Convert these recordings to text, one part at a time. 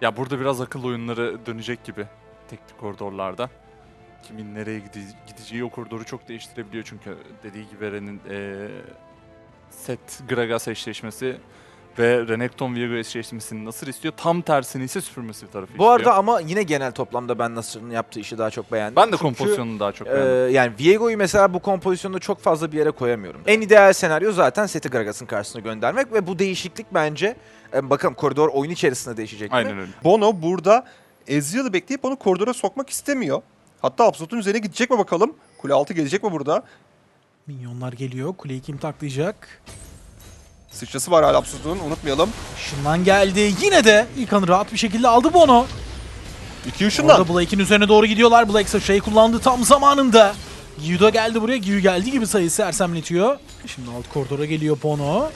Ya burada biraz akıl oyunları dönecek gibi teknik koridorlarda. Kimin nereye gide- gideceği o koridoru çok değiştirebiliyor çünkü dediği gibi Eren'in eee, set Gragas eşleşmesi ve Renekton Viego eşleşmesini Nasır istiyor. Tam tersini ise Supermassive tarafı Bu istiyor. arada ama yine genel toplamda ben Nasır'ın yaptığı işi daha çok beğendim. ben de Çünkü, kompozisyonunu daha çok e, beğendim. yani Viego'yu mesela bu kompozisyonda çok fazla bir yere koyamıyorum. En ideal senaryo zaten seti Gragas'ın karşısına göndermek ve bu değişiklik bence e, bakalım koridor oyun içerisinde değişecek mi? Aynen öyle. Bono burada Ezreal'ı bekleyip onu koridora sokmak istemiyor. Hatta Absolute'un üzerine gidecek mi bakalım? Kule altı gelecek mi burada? Minyonlar geliyor. Kuleyi kim taklayacak? Sıçrası var hala unutmayalım. Işınlan geldi. Yine de İlkan'ı rahat bir şekilde aldı Bono. İki ışından. Orada Blake'in üzerine doğru gidiyorlar. Blake sıçrayı kullandı tam zamanında. Giyu da geldi buraya. Giyu geldi gibi sayısı sersemletiyor. Şimdi alt koridora geliyor Bono.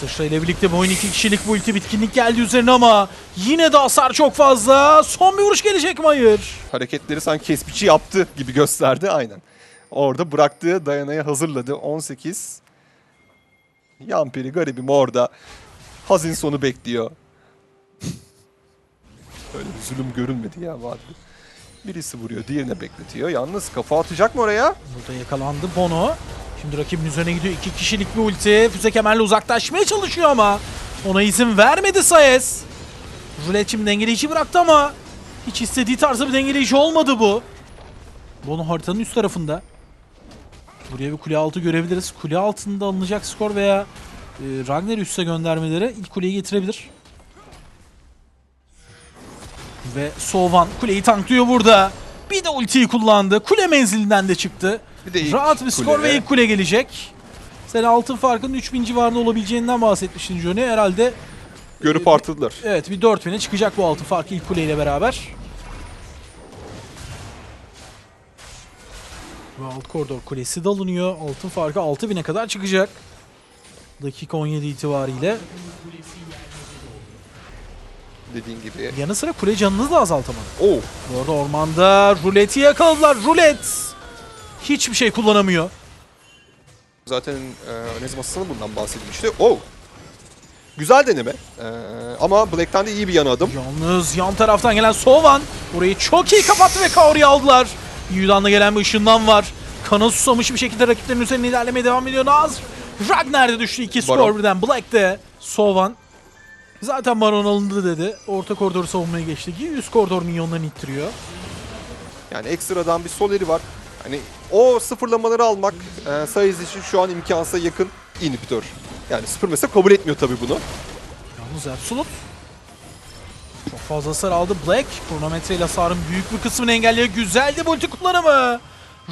Sıçra ile birlikte bu oyun iki kişilik bu ulti bitkinlik geldi üzerine ama yine de hasar çok fazla. Son bir vuruş gelecek mi? Hayır. Hareketleri sanki kespiçi yaptı gibi gösterdi aynen. Orada bıraktığı dayanayı hazırladı. 18. Yampiri garibim orada. Hazin sonu bekliyor. Öyle bir zulüm görünmedi ya vadide. Birisi vuruyor, diğerine bekletiyor. Yalnız kafa atacak mı oraya? Burada yakalandı Bono. Şimdi rakibin üzerine gidiyor. iki kişilik bir ulti. Füze kemerle uzaklaşmaya çalışıyor ama ona izin vermedi Sayes. Rulet şimdi dengeleyici bıraktı ama hiç istediği tarzda bir dengeleyici olmadı bu. Bono haritanın üst tarafında. Buraya bir kule altı görebiliriz. Kule altında alınacak skor veya e, Ragnar üste göndermeleri ilk kuleyi getirebilir. Ve Sovan kuleyi tanklıyor burada. Bir de ultiyi kullandı. Kule menzilinden de çıktı. Bir de Rahat bir skor kule. ve ilk kule gelecek. Sen altın farkının 3000 civarında olabileceğinden bahsetmiştin Johnny. Herhalde Görüp artırdılar. evet bir 4000'e çıkacak bu altın farkı ilk kuleyle beraber. Ve alt koridor kulesi de alınıyor. Altın farkı 6000'e kadar çıkacak. Dakika 17 itibariyle. Dediğin gibi. Yanı sıra kule canınızı da azaltamadı. Oo. Bu arada ormanda ruleti yakaladılar. Rulet! Hiçbir şey kullanamıyor. Zaten e, Önez masasının bundan bahsedilmişti. Oo. Güzel deneme. E, ama Black'ten de iyi bir yana adım. Yalnız yan taraftan gelen Sovan orayı çok iyi kapattı ve Kaori'yi aldılar. Yu'dan da gelen bir ışından var. Kana susamış bir şekilde rakiplerin üzerine ilerlemeye devam ediyor Naz. Ragnar da düştü. iki skor birden. Black de Sovan. Zaten Baron alındı dedi. Orta koridoru savunmaya geçti üst koridor minyonlarını ittiriyor. Yani ekstradan bir soleri var. Hani o sıfırlamaları almak e, Sayız için şu an imkansa yakın inhibitör. Yani sıfır mesela kabul etmiyor tabii bunu. Yalnız Absolute çok fazla hasar aldı. Black kronometreyle hasarın büyük bir kısmını engelliyor. Güzeldi bu ulti kullanımı.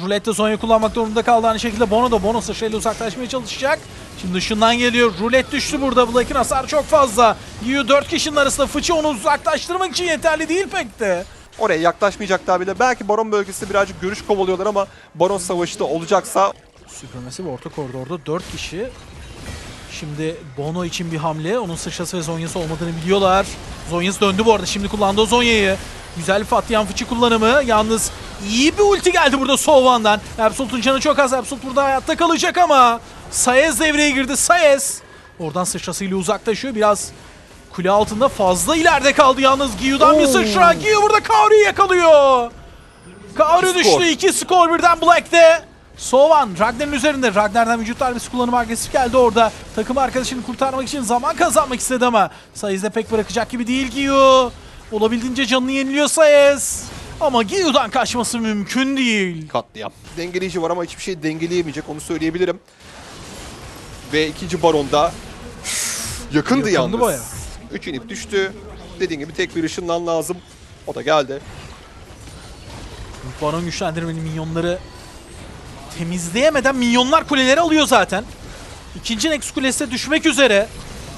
Roulette Zonya kullanmak durumunda kaldı aynı şekilde Bono da Bono sıçrayla uzaklaşmaya çalışacak. Şimdi ışından geliyor. Roulette düştü burada. Black'in hasarı çok fazla. Yu 4 kişinin arasında fıçı onu uzaklaştırmak için yeterli değil pek de. Oraya yaklaşmayacaklar bile. Belki Baron bölgesinde birazcık görüş kovalıyorlar ama Baron savaşı da olacaksa Süpürmesi ve orta koridorda 4 kişi. Şimdi Bono için bir hamle. Onun sıçrası ve zonyası olmadığını biliyorlar. Zonyası döndü bu arada. Şimdi kullandı o zonyayı. Güzel bir Fatyan fıçı kullanımı. Yalnız iyi bir ulti geldi burada Sovan'dan. Absolut'un canı çok az. Absolut burada hayatta kalacak ama Sayez devreye girdi. Sayez oradan sıçrasıyla uzaklaşıyor. Biraz kule altında fazla ileride kaldı yalnız. Giyu'dan bir Oo. sıçra. Giyu burada Kaori'yi yakalıyor. Kaori İki düştü. 2 skor birden Black'te. Sovan Ragnar'ın üzerinde. Ragnar'dan vücut darbesi kullanımı agresif geldi orada. Takım arkadaşını kurtarmak için zaman kazanmak istedi ama Sayez'de pek bırakacak gibi değil Giyu. Olabildiğince canını yeniliyor Sayez. Ama Giyu'dan kaçması mümkün değil. katliam. Dengeleyici var ama hiçbir şey dengeleyemeyecek onu söyleyebilirim. Ve ikinci Baron'da yakındı, Yakındı yalnız. bayağı. 3 inip düştü. Dediğin gibi tek bir ışından lazım. O da geldi. Baron güçlendirmenin minyonları temizleyemeden minyonlar kuleleri alıyor zaten. İkinci Nex kulesi de düşmek üzere.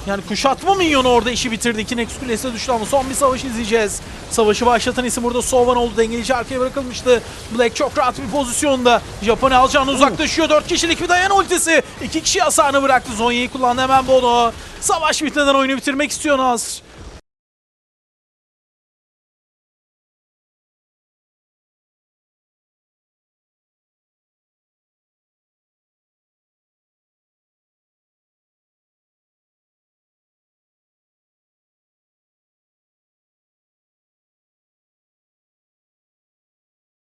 Yani kuşatma minyonu orada işi bitirdi. İki Nex kulesi de düştü ama son bir savaş izleyeceğiz. Savaşı başlatan isim burada Sovan oldu. Dengeleyici arkaya bırakılmıştı. Black çok rahat bir pozisyonda. Japonya alacağını uzaklaşıyor. Dört kişilik bir dayan ultisi. İki kişi hasarını bıraktı. Zonya'yı kullandı hemen Bono. Savaş bitmeden oyunu bitirmek istiyor Naz.